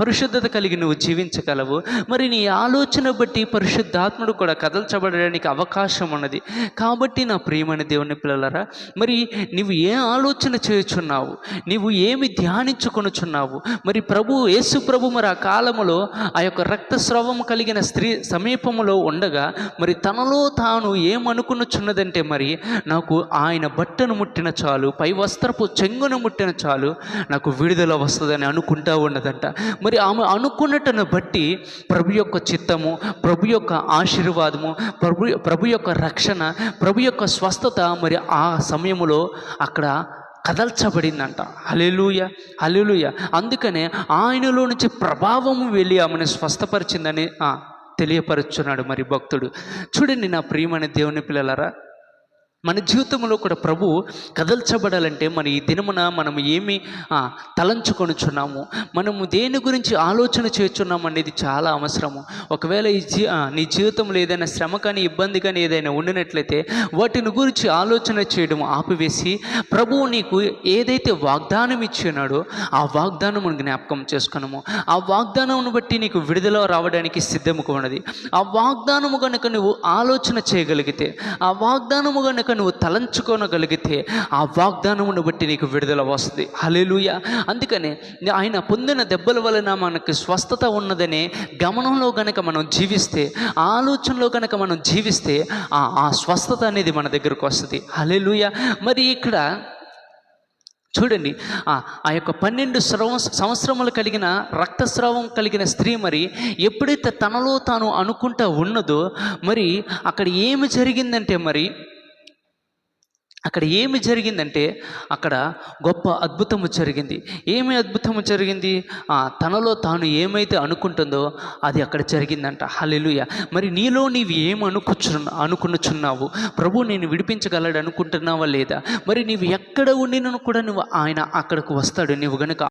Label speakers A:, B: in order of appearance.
A: పరిశుద్ధత కలిగి నువ్వు జీవించగలవు. మరి నీ ఆలోచన బట్టి పరిశుద్ధాత్ముడు కూడా కదల్చబడడానికి అవకాశం ఉన్నది. కాబట్టి నా ప్రియమైన దేవుని పిల్లలరా మరి నువ్వు ఏ ఆలోచన చేయుచున్నావు? నీవు ఏమి ధ్యానించుకొనుచున్నావు? మరి ప్రభు యేసు ప్రభు మరి ఆ కాలములో ఆ యొక్క రక్తస్రావం కలిగిన స్త్రీ సమీపములో ఉండగా మరి తనలో తాను ఏమనుకునుచున్నదంటే మరి నాకు ఆయన బట్టను ముట్టిన చాలు పై వస్త్రపు చెంగును ముట్టిన చాలు నాకు విడుదల వస్తుందని అనుకుంటా ఉన్నదంట. మరి ఆమె అనుకున్నట్టును బట్టి ప్రభు యొక్క చిత్తము ప్రభు యొక్క ఆశీర్వాదము ప్రభు ప్రభు యొక్క రక్షణ ప్రభు యొక్క స్వస్థత మరి ఆ సమయంలో అక్కడ కదల్చబడిందంట. హలెలుయ హలెలుయ అందుకనే ఆయనలో నుంచి ప్రభావం వెళ్ళి ఆమెను స్వస్థపరిచిందని తెలియపరుచున్నాడు మరి భక్తుడు. చూడండి నా ప్రియమైన దేవుని పిల్లలరా మన జీవితంలో కూడా ప్రభు కదల్చబడాలంటే మన ఈ దినమున మనం ఏమి తలంచుకొనుచున్నాము? మనము దేని గురించి ఆలోచన చేస్తున్నాము అనేది చాలా అవసరము. ఒకవేళ ఈ జీ నీ జీవితంలో ఏదైనా శ్రమ కానీ ఇబ్బంది కానీ ఏదైనా ఉండినట్లయితే వాటిని గురించి ఆలోచన చేయడం ఆపివేసి ప్రభువు నీకు ఏదైతే వాగ్దానం ఇచ్చినాడో ఆ వాగ్దానం జ్ఞాపకం చేసుకున్నాము. ఆ వాగ్దానం బట్టి నీకు విడుదల రావడానికి సిద్ధముగా ఉన్నది. ఆ వాగ్దానము కనుక నువ్వు ఆలోచన చేయగలిగితే ఆ వాగ్దానము కనుక నువ్వు తలంచుకోనగలిగితే ఆ వాగ్దానమును బట్టి నీకు విడుదల వస్తుంది. హలేలుయ అందుకనే ఆయన పొందిన దెబ్బల వలన మనకు స్వస్థత ఉన్నదనే గమనంలో కనుక మనం జీవిస్తే ఆలోచనలో కనుక మనం జీవిస్తే ఆ ఆ స్వస్థత అనేది మన దగ్గరకు వస్తుంది. హలేలుయ మరి ఇక్కడ చూడండి ఆ ఆ యొక్క పన్నెండు స్రవ సంవత్సరములు కలిగిన రక్తస్రావం కలిగిన స్త్రీ మరి ఎప్పుడైతే తనలో తాను అనుకుంటా ఉన్నదో మరి అక్కడ ఏమి జరిగిందంటే మరి అక్కడ ఏమి జరిగిందంటే అక్కడ గొప్ప అద్భుతము జరిగింది. ఏమి అద్భుతము జరిగింది? తనలో తాను ఏమైతే అనుకుంటుందో అది అక్కడ జరిగిందంట. హలెలుయ మరి నీలో నీవు ఏం అనుకుచు అనుకునుచున్నావు? ప్రభు నేను విడిపించగలడు అనుకుంటున్నావా లేదా? మరి నీవు ఎక్కడ ఉండినను కూడా నువ్వు ఆయన అక్కడికి వస్తాడు. నువ్వు గనుక